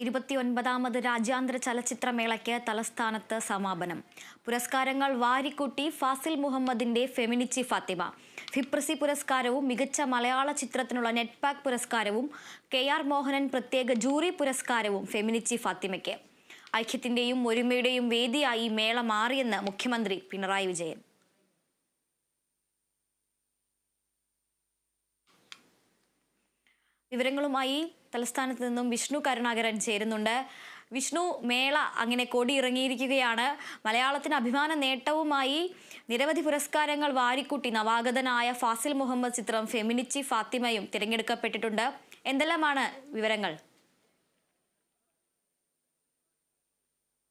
ഇരുപത്തിയൊൻപതാമത് രാജ്യാന്തര ചലച്ചിത്രമേളയ്ക്ക് തലസ്ഥാനത്ത് സമാപനം. പുരസ്കാരങ്ങൾ വാരിക്കൂട്ടി ഫാസിൽ മുഹമ്മദിന്റെ ഫെമിനിച്ചി ഫാത്തിമ. ഫിപ്രസി പുരസ്കാരവും മികച്ച മലയാള ചിത്രത്തിനുള്ള നെറ്റ്പാക് പുരസ്കാരവും കെ ആർ മോഹനൻ പ്രത്യേക ജൂറി പുരസ്കാരവും ഫെമിനിച്ചി ഫാത്തിമയ്ക്ക്. ഐക്യത്തിന്റെയും ഒരുമയുടെയും വേദിയായി മേള മാറിയെന്ന് മുഖ്യമന്ത്രി പിണറായി വിജയൻ. വിവരങ്ങളുമായി തലസ്ഥാനത്ത് നിന്നും വിഷ്ണു കരുണാകരൻ ചേരുന്നുണ്ട്. വിഷ്ണു മേള അങ്ങനെ കൊടിയിറങ്ങിയിരിക്കുകയാണ്. മലയാളത്തിന് അഭിമാന നേട്ടവുമായി നിരവധി പുരസ്കാരങ്ങൾ വാരിക്കൂട്ടി നവാഗതനായ ഫാസിൽ മുഹമ്മദ് ചിത്രം ഫെമിനിച്ചി ഫാത്തിമയും തിരഞ്ഞെടുക്കപ്പെട്ടിട്ടുണ്ട്. എന്തെല്ലാമാണ് വിവരങ്ങൾ?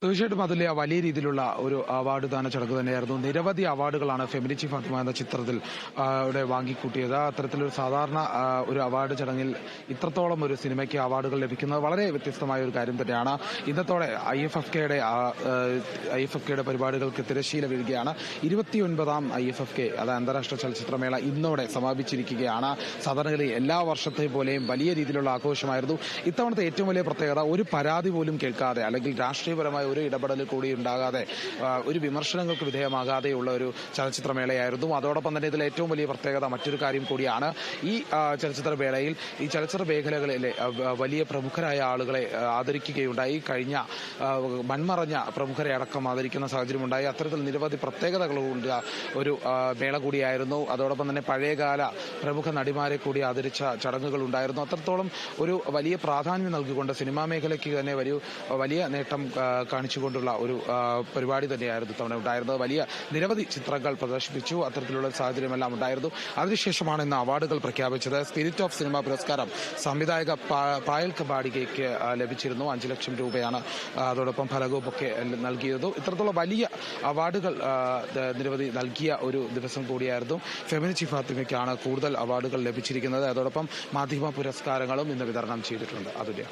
തീർച്ചയായിട്ടും അതിലെ വലിയ രീതിയിലുള്ള ഒരു അവാർഡ് ദാന ചടങ്ങ് തന്നെയായിരുന്നു. നിരവധി അവാർഡുകളാണ് ഫെമിനിച്ചി ഫാത്തിമ എന്ന ചിത്രത്തിൽ ഇവിടെ വാങ്ങിക്കൂട്ടിയത്. അത്തരത്തിലൊരു സാധാരണ ഒരു അവാർഡ് ചടങ്ങിൽ ഇത്രത്തോളം ഒരു സിനിമയ്ക്ക് അവാർഡുകൾ ലഭിക്കുന്നത് വളരെ വ്യത്യസ്തമായ ഒരു കാര്യം തന്നെയാണ്. ഇന്നത്തോടെ ഐ എഫ് എഫ് കെയുടെ ഐ എഫ് എഫ് കെയുടെ പരിപാടികൾക്ക് തിരശ്ശീല വീഴുകയാണ്. ഇരുപത്തിയൊൻപതാം ഐ എഫ് എഫ് കെ അത് അന്താരാഷ്ട്ര ചലച്ചിത്രമേള ഇന്നോടെ സമാപിച്ചിരിക്കുകയാണ്. സാധാരണഗതി എല്ലാ വർഷത്തെ പോലെയും വലിയ രീതിയിലുള്ള ആഘോഷമായിരുന്നു. ഇത്തവണത്തെ ഏറ്റവും വലിയ പ്രത്യേകത ഒരു പരാതി പോലും കേൾക്കാതെ അല്ലെങ്കിൽ രാഷ്ട്രീയപരമായ ഒരു ഇടപെടൽ കൂടി ഉണ്ടാകാതെ ഒരു വിമർശനങ്ങൾക്ക് വിധേയമാകാതെയുള്ള ഒരു ചലച്ചിത്രമേളയായിരുന്നു. അതോടൊപ്പം തന്നെ ഇതിൽ ഏറ്റവും വലിയ പ്രത്യേകത മറ്റൊരു കാര്യം കൂടിയാണ് ഈ ചലച്ചിത്രമേളയിൽ ഈ ചലച്ചിത്ര മേഖലകളിലെ വലിയ പ്രമുഖരായ ആളുകളെ ആദരിക്കുകയുണ്ടായി. കഴിഞ്ഞ മൺമറഞ്ഞ പ്രമുഖരെ അടക്കം ആദരിക്കുന്ന സാഹചര്യമുണ്ടായി. അത്തരത്തിൽ നിരവധി പ്രത്യേകതകളുണ്ട് ഒരു മേള കൂടിയായിരുന്നു. അതോടൊപ്പം തന്നെ പഴയകാല പ്രമുഖ നടിമാരെ കൂടി ആദരിച്ച ചടങ്ങുകൾ ഉണ്ടായിരുന്നു. അത്രത്തോളം ഒരു വലിയ പ്രാധാന്യം നൽകിക്കൊണ്ട് സിനിമാ മേഖലയ്ക്ക് തന്നെ ഒരു വലിയ നേട്ടം കാണിച്ചുകൊണ്ടുള്ള ഒരു പരിപാടി തന്നെയായിരുന്നു തവണ ഉണ്ടായിരുന്നത്. വലിയ നിരവധി ചിത്രങ്ങൾ പ്രദർശിപ്പിച്ചു. അത്തരത്തിലുള്ള സാഹചര്യമെല്ലാം ഉണ്ടായിരുന്നു. അതിനുശേഷമാണ് ഇന്ന് അവാർഡുകൾ പ്രഖ്യാപിച്ചത്. സ്പിരിറ്റ് ഓഫ് സിനിമ പുരസ്കാരം സംവിധായക പായൽ കബാഡികയ്ക്ക് ലഭിച്ചിരുന്നു. അഞ്ചു ലക്ഷം രൂപയാണ് അതോടൊപ്പം ഫലകവുമൊക്കെ നൽകിയത് ഇത്രത്തോളം വലിയ അവാർഡുകൾ നിരവധി നൽകിയ ഒരു ദിവസം കൂടിയായിരുന്നു. ഫെമിനിച്ചി ഫാത്തിമയ്ക്കാണ് കൂടുതൽ അവാർഡുകൾ ലഭിച്ചിരിക്കുന്നത്. അതോടൊപ്പം മാധ്യമ പുരസ്കാരങ്ങളും ഇന്ന് വിതരണം ചെയ്തിട്ടുണ്ട്. അതുല്യ.